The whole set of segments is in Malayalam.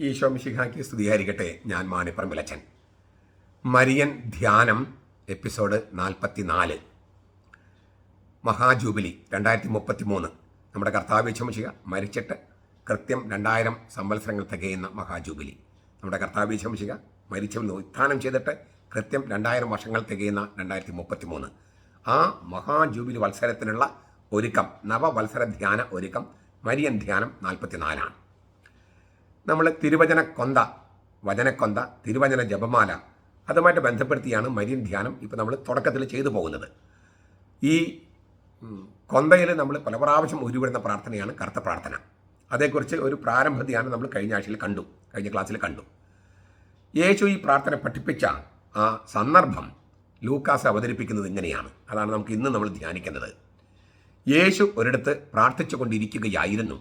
ഈശോ മിശിഹാക്കി സ്തുതിയായിരിക്കട്ടെ. ഞാൻ മാണിപ്പറമ്പിലച്ചൻ. മരിയൻ ധ്യാനം എപ്പിസോഡ് നാൽപ്പത്തി നാല് മഹാജൂബിലി രണ്ടായിരത്തി മുപ്പത്തി മൂന്ന് നമ്മുടെ കർത്താവ് ചമശിക മരിച്ചിട്ട് കൃത്യം രണ്ടായിരം സംവത്സരങ്ങൾ തികയുന്ന മഹാജൂബിലി. നമ്മുടെ കർത്താവ് ചമശിക മരിച്ചെന്ന് ഉത്ഥാനം ചെയ്തിട്ട് കൃത്യം രണ്ടായിരം വർഷങ്ങൾ തികയുന്ന രണ്ടായിരത്തി മുപ്പത്തി മൂന്ന് ആ മഹാജൂബിലി വത്സരത്തിനുള്ള ഒരുക്കം നവവത്സര ധ്യാന ഒരുക്കം മരിയൻ ധ്യാനം നാൽപ്പത്തിനാലാണ്. നമ്മൾ തിരുവചന കൊന്ത വചനക്കൊന്ത തിരുവചന ജപമാല അതുമായിട്ട് ബന്ധപ്പെടുത്തിയാണ് മരിയൻ ധ്യാനം ഇപ്പോൾ നമ്മൾ തുടക്കത്തിൽ ചെയ്തു പോകുന്നത്. ഈ കൊന്തയിൽ നമ്മൾ പല പ്രാവശ്യം ഉരുവിടുന്ന പ്രാർത്ഥനയാണ് കറുത്ത പ്രാർത്ഥന അതേക്കുറിച്ച് ഒരു പ്രാരംഭ ധ്യാനം നമ്മൾ കഴിഞ്ഞ ആഴ്ചയിൽ കണ്ടു കഴിഞ്ഞ ക്ലാസ്സിൽ കണ്ടു. യേശു ഈ പ്രാർത്ഥന പഠിപ്പിച്ച ആ സന്ദർഭം ലൂക്കാസ് അവതരിപ്പിക്കുന്നത് ഇങ്ങനെയാണ്. അതാണ് നമുക്ക് ഇന്ന് നമ്മൾ ധ്യാനിക്കുന്നത്. യേശു ഒരിടത്ത് പ്രാർത്ഥിച്ചു കൊണ്ടിരിക്കുകയായിരുന്നു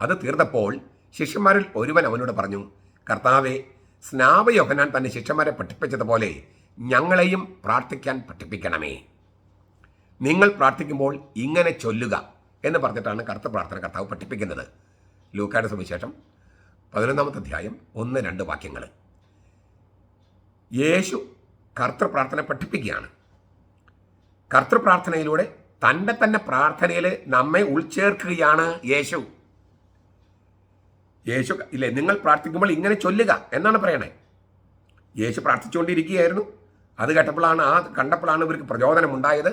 അത് തീർന്നപ്പോൾ ശിഷ്യന്മാരിൽ ഒരുവൻ അവനോട് പറഞ്ഞു കർത്താവെ സ്നാപയോഹനാൻ തന്റെ ശിഷ്യന്മാരെ പഠിപ്പിച്ചതുപോലെ ഞങ്ങളെയും പ്രാർത്ഥിക്കാൻ പഠിപ്പിക്കണമേ. നിങ്ങൾ പ്രാർത്ഥിക്കുമ്പോൾ ഇങ്ങനെ ചൊല്ലുക എന്ന് പറഞ്ഞിട്ടാണ് കറുത്ത പ്രാർത്ഥന കർത്താവ് പഠിപ്പിക്കുന്നത്. ലൂക്കാട് സുവിശേഷം പതിനൊന്നാമത്തെ അധ്യായം ഒന്ന് രണ്ട് വാക്യങ്ങൾ യേശു കർത്തൃ പ്രാർത്ഥന പഠിപ്പിക്കുകയാണ്. കർത്തൃ പ്രാർത്ഥനയിലൂടെ തന്റെ തന്നെ പ്രാർത്ഥനയിൽ നമ്മെ ഉൾച്ചേർക്കുകയാണ് യേശു. യേശു ഇല്ലേ നിങ്ങൾ പ്രാർത്ഥിക്കുമ്പോൾ ഇങ്ങനെ ചൊല്ലുക എന്നാണ് പറയണേ. യേശു പ്രാർത്ഥിച്ചുകൊണ്ടിരിക്കുകയായിരുന്നു. അത് കേട്ടപ്പോഴാണ് ആ കണ്ടപ്പോഴാണ് ഇവർക്ക് പ്രചോദനം ഉണ്ടായത്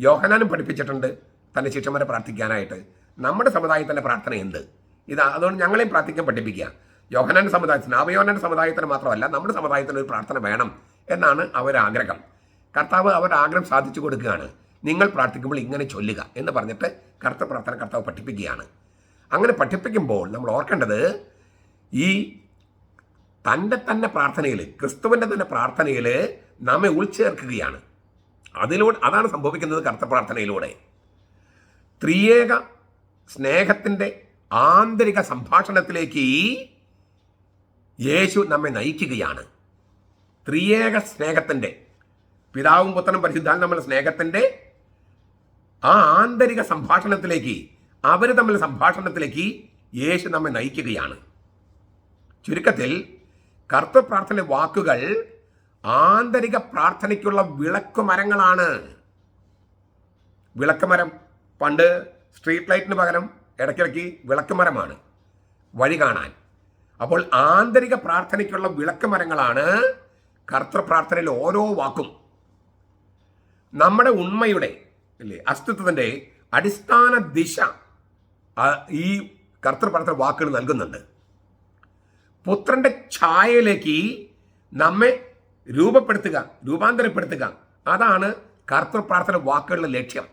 യോഹനാനും പഠിപ്പിച്ചിട്ടുണ്ട് തന്റെ ശിഷ്യന്മാരെ പ്രാർത്ഥിക്കാനായിട്ട്. നമ്മുടെ സമുദായത്തിന്റെ പ്രാർത്ഥന എന്ത്? ഇത് അതുകൊണ്ട് ഞങ്ങളെയും പ്രാർത്ഥിക്കാൻ പഠിപ്പിക്കുക. യോഹനാന്റെ സമുദായത്തിന് നവയോഹനാന്റെ സമുദായത്തിന് മാത്രമല്ല നമ്മുടെ സമുദായത്തിന് ഒരു പ്രാർത്ഥന വേണം എന്നാണ് അവരാഗ്രഹം കർത്താവ് അവരുടെ ആഗ്രഹം സാധിച്ചു കൊടുക്കുകയാണ്. നിങ്ങൾ പ്രാർത്ഥിക്കുമ്പോൾ ഇങ്ങനെ ചൊല്ലുക എന്ന് പറഞ്ഞിട്ട് കർത്ത പ്രാർത്ഥന കർത്താവ് പഠിപ്പിക്കുകയാണ്. അങ്ങനെ പഠിപ്പിക്കുമ്പോൾ നമ്മൾ ഓർക്കേണ്ടത് ഈ തന്റെ തന്നെ പ്രാർത്ഥനയിൽ ക്രിസ്തുവിന്റെ തന്നെ പ്രാർത്ഥനയിൽ നമ്മെ ഉൾച്ചേർക്കുകയാണ്. അതിലൂടെ അതാണ് സംഭവിക്കുന്നത് കർത്ത പ്രാർത്ഥനയിലൂടെ. ത്രിയേക സ്നേഹത്തിന്റെ ആന്തരിക സംഭാഷണത്തിലേക്ക് യേശു നമ്മെ നയിക്കുകയാണ്. ത്രിയേക സ്നേഹത്തിന്റെ പിതാവും പുത്രനും പരിശുദ്ധാൻ നമ്മുടെ സ്നേഹത്തിന്റെ ആ ആന്തരിക സംഭാഷണത്തിലേക്ക് അവർ തമ്മിൽ സംഭാഷണത്തിലേക്ക് യേശു നമ്മെ നയിക്കുകയാണ്. ചുരുക്കത്തിൽ കർത്തൃ പ്രാർത്ഥന വാക്കുകൾ ആന്തരിക പ്രാർത്ഥനയ്ക്കുള്ള വിളക്കുമരങ്ങളാണ് വിളക്കുമരം പണ്ട് സ്ട്രീറ്റ് ലൈറ്റിന് പകരം ഇടയ്ക്കിടയ്ക്ക് വിളക്കുമരമാണ് വഴി കാണാൻ. അപ്പോൾ ആന്തരിക പ്രാർത്ഥനയ്ക്കുള്ള വിളക്കുമരങ്ങളാണ് കർത്തൃ പ്രാർത്ഥനയിൽ ഓരോ വാക്കും. നമ്മുടെ ഉണ്മയുടെ അല്ലേ അസ്തിത്വത്തിന്റെ അടിസ്ഥാന ദിശ ഈ കർത്തർ പ്രാർത്ഥന വാക്കുകൾ നൽകുന്നുണ്ട്. പുത്രന്റെ ഛായയിലേക്ക് നമ്മെ രൂപപ്പെടുത്തുക രൂപാന്തരപ്പെടുത്തുക. അതാണ് കർത്തർ പ്രാർത്ഥന വാക്കുകളുടെ ലക്ഷ്യം.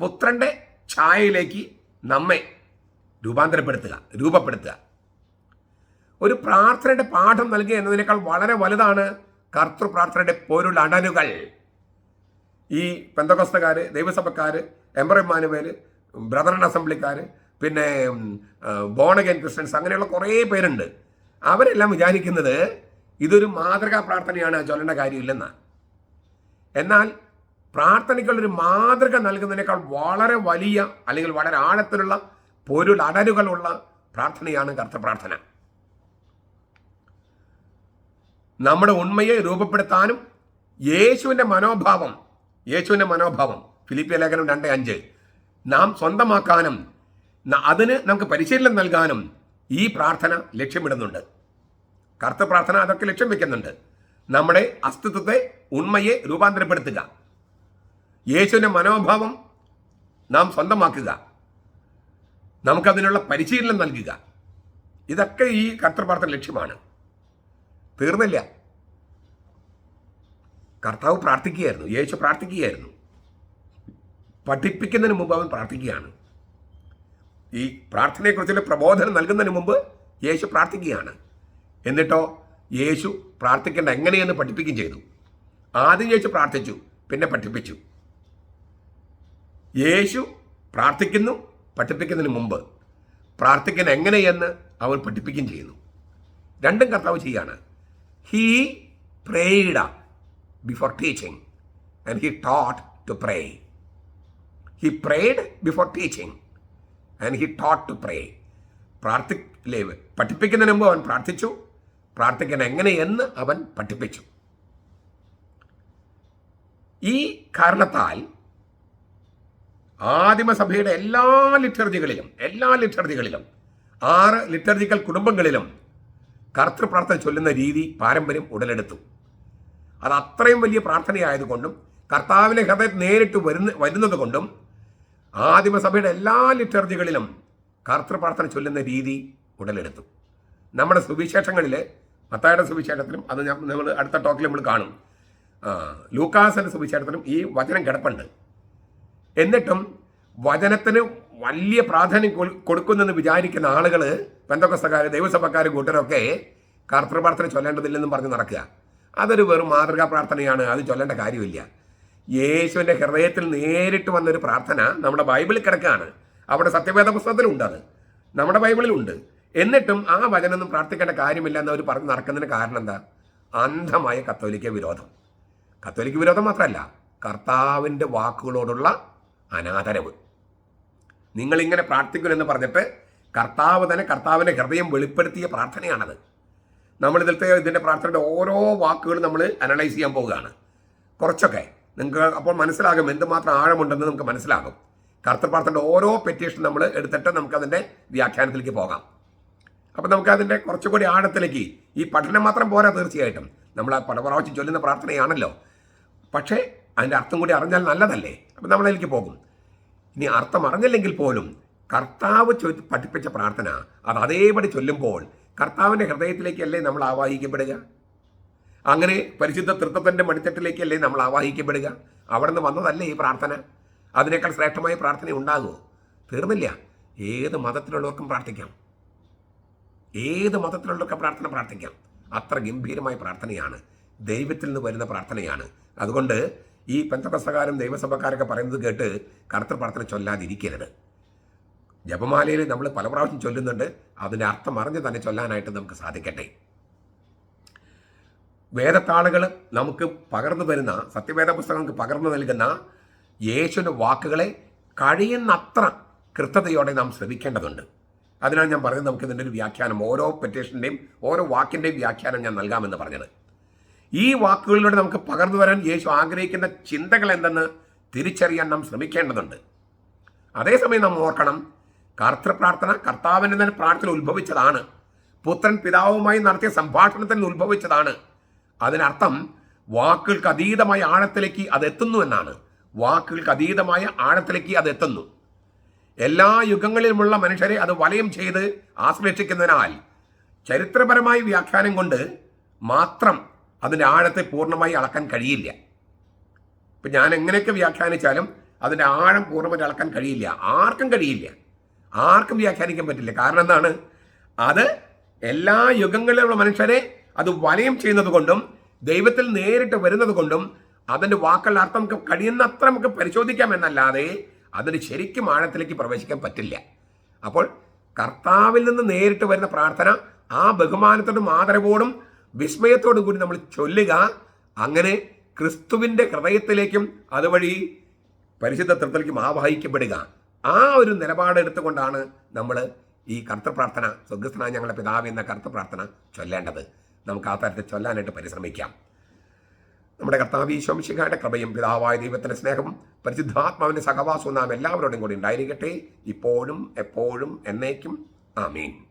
പുത്രന്റെ ഛായയിലേക്ക് നമ്മെ രൂപാന്തരപ്പെടുത്തുക രൂപപ്പെടുത്തുക. ഒരു പ്രാർത്ഥനയുടെ പാഠം നൽകുക എന്നതിനേക്കാൾ വളരെ വലുതാണ് കർത്തൃ പ്രാർത്ഥനയുടെ അടലുകൾ ഈ പെന്തകോസ്തക്കാർ ദൈവസഭക്കാർ എംബർ മാനുവേൽ ബ്രദറൻ അസംബ്ലിക്കാർ പിന്നെ ബോണഗൻ ക്രിസ്ത്യൻസ് അങ്ങനെയുള്ള കുറേ പേരുണ്ട്. അവരെല്ലാം വിചാരിക്കുന്നത് ഇതൊരു മാതൃകാ പ്രാർത്ഥനയാണ് ചൊല്ലേണ്ട കാര്യമില്ലെന്നാണ് എന്നാൽ പ്രാർത്ഥനയ്ക്കുള്ളൊരു മാതൃക നൽകുന്നതിനേക്കാൾ വളരെ വലിയ അല്ലെങ്കിൽ വളരെ ആഴത്തിലുള്ള പൊരുൾ അടരുകളുള്ള പ്രാർത്ഥനയാണ് കർത്ത പ്രാർത്ഥന നമ്മുടെ ഉണ്മയെ രൂപപ്പെടുത്താനും യേശുവിന്റെ മനോഭാവം യേശുവിന്റെ മനോഭാവം ഫിലിപ്പിയ ലേഖനം രണ്ട് അഞ്ച് നാം സ്വന്തമാക്കാനും അതിന് നമുക്ക് പരിശീലനം നൽകാനും ഈ പ്രാർത്ഥന ലക്ഷ്യമിടുന്നുണ്ട്. കറുത്ത പ്രാർത്ഥന അതൊക്കെ ലക്ഷ്യം വെക്കുന്നുണ്ട്. നമ്മുടെ അസ്തിത്വത്തെ ഉണ്മയെ രൂപാന്തരപ്പെടുത്തുക. യേശുവിന്റെ മനോഭാവം നാം സ്വന്തമാക്കുക. നമുക്കതിനുള്ള പരിശീലനം നൽകുക. ഇതൊക്കെ ഈ കർത്തപ്രാർത്ഥന ലക്ഷ്യമാണ്. തീർന്നില്ല. കർത്താവ് പ്രാർത്ഥിക്കുകയായിരുന്നു. യേശു പ്രാർത്ഥിക്കുകയായിരുന്നു. പഠിപ്പിക്കുന്നതിന് മുമ്പ് അവൻ പ്രാർത്ഥിക്കുകയാണ്. ഈ പ്രാർത്ഥനയെക്കുറിച്ചുള്ള പ്രബോധനം നൽകുന്നതിന് മുമ്പ് യേശു പ്രാർത്ഥിക്കുകയാണ്. എന്നിട്ടോ യേശു പ്രാർത്ഥിക്കേണ്ട എങ്ങനെയെന്ന് പഠിപ്പിക്കുകയും ചെയ്തു. ആദ്യം യേശു പ്രാർത്ഥിച്ചു പിന്നെ പഠിപ്പിച്ചു. യേശു പ്രാർത്ഥിക്കുന്നു പഠിപ്പിക്കുന്നതിന് മുമ്പ് പ്രാർത്ഥിക്കുന്ന എങ്ങനെയെന്ന് അവൻ പഠിപ്പിക്കുകയും ചെയ്യുന്നു. രണ്ടും കർത്താവ് ചെയ്യാണ്. He prayed before teaching and he taught to pray he prayed before teaching and he taught to pray പ്രാർത്ഥി ലേവ് പഠിപ്പിക്കുന്നതിന് മുമ്പ് അവൻ പ്രാർത്ഥിച്ചു. പ്രാർത്ഥിക്കാൻ എങ്ങനെയെന്ന് അവൻ പഠിപ്പിച്ചു. ഈ കാരണത്താൽ ആദിമസഭയുടെ എല്ലാ ലിറ്റർജികളിലും എല്ലാ ലിറ്റർജികളിലും ആറ് ലിറ്റർജിക്കൽ കുടുംബങ്ങളിലും കർത്തൃപ്രാർത്ഥന ചൊല്ലുന്ന രീതി പാരമ്പര്യം ഉടലെടുത്തു. അത് അത്രയും വലിയ പ്രാർത്ഥനയായതുകൊണ്ടും കർത്താവിനെ ഹൃദയത്തിൽ നേരിട്ട് വരുന്ന വരുന്നത് കൊണ്ടും ആദിമസഭയുടെ എല്ലാ ലിറ്റർജികളിലും കർത്തൃപ്രാർത്ഥന ചൊല്ലുന്ന രീതി ഉടലെടുത്തു. നമ്മുടെ സുവിശേഷങ്ങളിൽ മത്തായുടെ സുവിശേഷത്തിലും അത് നമ്മൾ അടുത്ത ടോക്കിൽ നമ്മൾ കാണും. ലൂക്കാസിന്റെ സുവിശേഷത്തിലും ഈ വചനം കിടപ്പുണ്ട്. എന്നിട്ടും വചനത്തിന് വലിയ പ്രാധാന്യം കൊടുക്കുന്നെന്ന് വിചാരിക്കുന്ന ആളുകൾ ബന്ധക്കസ്ഥക്കാർ ദൈവസഭക്കാർ കൂട്ടരൊക്കെ കർത്തൃപ്രാർത്ഥന ചൊല്ലേണ്ടതില്ലെന്നും പറഞ്ഞ് നടക്കുക. അതൊരു വെറും മാതൃകാ പ്രാർത്ഥനയാണ് അത് ചൊല്ലേണ്ട കാര്യമില്ല. യേശുവിന്റെ ഹൃദയത്തിൽ നേരിട്ട് വന്നൊരു പ്രാർത്ഥന നമ്മുടെ ബൈബിളിൽ കിടക്കുകയാണ്. അവിടെ സത്യവേദ പുസ്തകത്തിലുണ്ട് അത് നമ്മുടെ ബൈബിളിലുണ്ട്. എന്നിട്ടും ആ വചനമൊന്നും പ്രാർത്ഥിക്കേണ്ട കാര്യമില്ല എന്ന് അവർ പറഞ്ഞ് നടക്കുന്നതിന് കാരണം എന്താ? അന്ധമായ കത്തോലിക്ക വിരോധം. കത്തോലിക്ക വിരോധം മാത്രമല്ല കർത്താവിന്റെ വാക്കുകളോടുള്ള അനാദരവ്. നിങ്ങളിങ്ങനെ പ്രാർത്ഥിക്കുമെന്ന് പറഞ്ഞിട്ട് കർത്താവ് തന്നെ കർത്താവിന്റെ ഹൃദയം വെളിപ്പെടുത്തിയ പ്രാർത്ഥനയാണത്. നമ്മൾ ഇതിലത്തെ ഇതിന്റെ പ്രാർത്ഥനയുടെ ഓരോ വാക്കുകളും നമ്മൾ അനലൈസ് ചെയ്യാൻ പോവുകയാണ്. കുറച്ചൊക്കെ നിങ്ങൾക്ക് അപ്പോൾ മനസ്സിലാകും എന്തുമാത്രം ആഴമുണ്ടെന്ന് നമുക്ക് മനസ്സിലാകും. കർത്തൃ ഓരോ പെറ്റീഷൻ നമ്മൾ എടുത്തിട്ട് നമുക്കതിന്റെ വ്യാഖ്യാനത്തിലേക്ക് പോകാം. അപ്പം നമുക്കതിന്റെ കുറച്ചുകൂടി ആഴത്തിലേക്ക് ഈ പഠനം മാത്രം പോരാ തീർച്ചയായിട്ടും. നമ്മൾ ആ പടപ്രാവശ്യം ചൊല്ലുന്ന പ്രാർത്ഥനയാണല്ലോ. പക്ഷേ അതിന്റെ അർത്ഥം കൂടി അറിഞ്ഞാൽ നല്ലതല്ലേ? അപ്പം നമ്മളതിലേക്ക് പോകും. ഇനി അർത്ഥം അറിഞ്ഞില്ലെങ്കിൽ പോലും കർത്താവ് പഠിപ്പിച്ച പ്രാർത്ഥന അത് അതേപടി ചൊല്ലുമ്പോൾ കർത്താവിന്റെ ഹൃദയത്തിലേക്കല്ലേ നമ്മൾ ആവാഹിക്കപ്പെടുക? അങ്ങനെ പരിശുദ്ധ തൃത്വത്തിന്റെ മടിത്തട്ടിലേക്കല്ലേ നമ്മൾ ആവാഹിക്കപ്പെടുക? അവിടെ നിന്ന് വന്നതല്ലേ ഈ പ്രാർത്ഥന? അതിനേക്കാൾ ശ്രേഷ്ഠമായ പ്രാർത്ഥന ഉണ്ടാകുമോ? തീർന്നില്ല. ഏത് മതത്തിലുള്ളവർക്കും പ്രാർത്ഥിക്കാം. ഏത് മതത്തിലുള്ളവർക്കും പ്രാർത്ഥന പ്രാർത്ഥിക്കാം. അത്ര ഗംഭീരമായ പ്രാർത്ഥനയാണ്. ദൈവത്തിൽ നിന്ന് വരുന്ന പ്രാർത്ഥനയാണ്. അതുകൊണ്ട് ഈ പെന്തക്കസ്തകാരും ദൈവസഭക്കാരൊക്കെ പറയുന്നത് കേട്ട് കറുത്ത പ്രാർത്ഥന ചൊല്ലാതിരിക്കരുത്. ജപമാലയിൽ നമ്മൾ പല പ്രാവശ്യം ചൊല്ലുന്നുണ്ട്. അതിന്റെ അർത്ഥം അറിഞ്ഞ് തന്നെ ചൊല്ലാനായിട്ട് നമുക്ക് സാധിക്കട്ടെ. വേദത്താളുകൾ നമുക്ക് പകർന്നു തരുന്ന സത്യവേദ പുസ്തകങ്ങൾക്ക് പകർന്നു നൽകുന്ന യേശുവിന്റെ വാക്കുകളെ കഴിയുന്നത്ര കൃത്യതയോടെ നാം ശ്രമിക്കേണ്ടതുണ്ട് അതിനാണ് ഞാൻ പറഞ്ഞത് നമുക്ക് ഇതിന്റെ ഒരു വ്യാഖ്യാനം ഓരോ പെറ്റേഷന്റെയും ഓരോ വാക്കിന്റെയും വ്യാഖ്യാനം ഞാൻ നൽകാമെന്ന് പറഞ്ഞത്. ഈ വാക്കുകളിലൂടെ നമുക്ക് പകർന്നു വരാൻ യേശു ആഗ്രഹിക്കുന്ന ചിന്തകൾ എന്തെന്ന് തിരിച്ചറിയാൻ നാം ശ്രമിക്കേണ്ടതുണ്ട്. അതേസമയം നാം ഓർക്കണം കർത്തൃപ്രാർത്ഥന കർത്താവിന്റെ തന്നെ പ്രാർത്ഥന ഉത്ഭവിച്ചതാണ്. പുത്രൻ പിതാവുമായി നടത്തിയ സംഭാഷണത്തിൽ ഉത്ഭവിച്ചതാണ്. അതിനർത്ഥം വാക്കുകൾക്ക് അതീതമായ ആഴത്തിലേക്ക് അത് എത്തുന്നു എന്നാണ്. വാക്കുകൾക്ക് അതീതമായ ആഴത്തിലേക്ക് അത് എത്തുന്നു. എല്ലാ യുഗങ്ങളിലുമുള്ള മനുഷ്യരെ അത് വലയം ചെയ്ത് ആശ്ലേഷിക്കുന്നതിനാൽ ചരിത്രപരമായ വ്യാഖ്യാനം കൊണ്ട് മാത്രം അതിന്റെ ആഴത്തെ പൂർണമായി അളക്കാൻ കഴിയില്ല. ഇപ്പം ഞാൻ എങ്ങനെയൊക്കെ വ്യാഖ്യാനിച്ചാലും അതിന്റെ ആഴം പൂർണമായി അളക്കാൻ കഴിയില്ല. ആർക്കും കഴിയില്ല. ആർക്കും വ്യാഖ്യാനിക്കാൻ പറ്റില്ല. കാരണം എന്താണ്? അത് എല്ലാ യുഗങ്ങളിലുള്ള മനുഷ്യരെ അത് വലയം ചെയ്യുന്നത് കൊണ്ടും ദൈവത്തിൽ നേരിട്ട് വരുന്നത് കൊണ്ടും അതിന്റെ വാക്കുകളുടെ അർത്ഥം നമുക്ക് കഴിയുന്നത്ര നമുക്ക് പരിശോധിക്കാം എന്നല്ലാതെ അതിന് ശരിക്കും ആഴത്തിലേക്ക് പ്രവേശിക്കാൻ പറ്റില്ല. അപ്പോൾ കർത്താവിൽ നിന്ന് നേരിട്ട് വരുന്ന പ്രാർത്ഥന ആ ബഹുമാനത്തോടും ആദരവോടും വിസ്മയത്തോടും കൂടി നമ്മൾ ചൊല്ലുക. അങ്ങനെ ക്രിസ്തുവിന്റെ ഹൃദയത്തിലേക്കും അതുവഴി പരിശുദ്ധ തൃത്തിലേക്കും ആവാഹിക്കപ്പെടുക. ആ ഒരു നിലപാട് എടുത്തുകൊണ്ടാണ് നമ്മൾ ഈ കർത്തപ്രാർത്ഥന സ്വർഗസ്ഥനായ ഞങ്ങളുടെ പിതാവ് എന്ന കർത്തപ്രാർത്ഥന ചൊല്ലേണ്ടത്. നമുക്ക് ആ തരത്തിൽ ചൊല്ലാനായിട്ട് പരിശ്രമിക്കാം. നമ്മുടെ കർത്താവ് ഈശോമിശിഖയുടെ കൃപയും പിതാവായ ദൈവത്തിന്റെ സ്നേഹവും പരിശുദ്ധാത്മാവിന്റെ സഹവാസവും നാം എല്ലാവരോടും കൂടി ഉണ്ടായിരിക്കട്ടെ. ഇപ്പോഴും എപ്പോഴും എന്നേക്കും. ആമീൻ.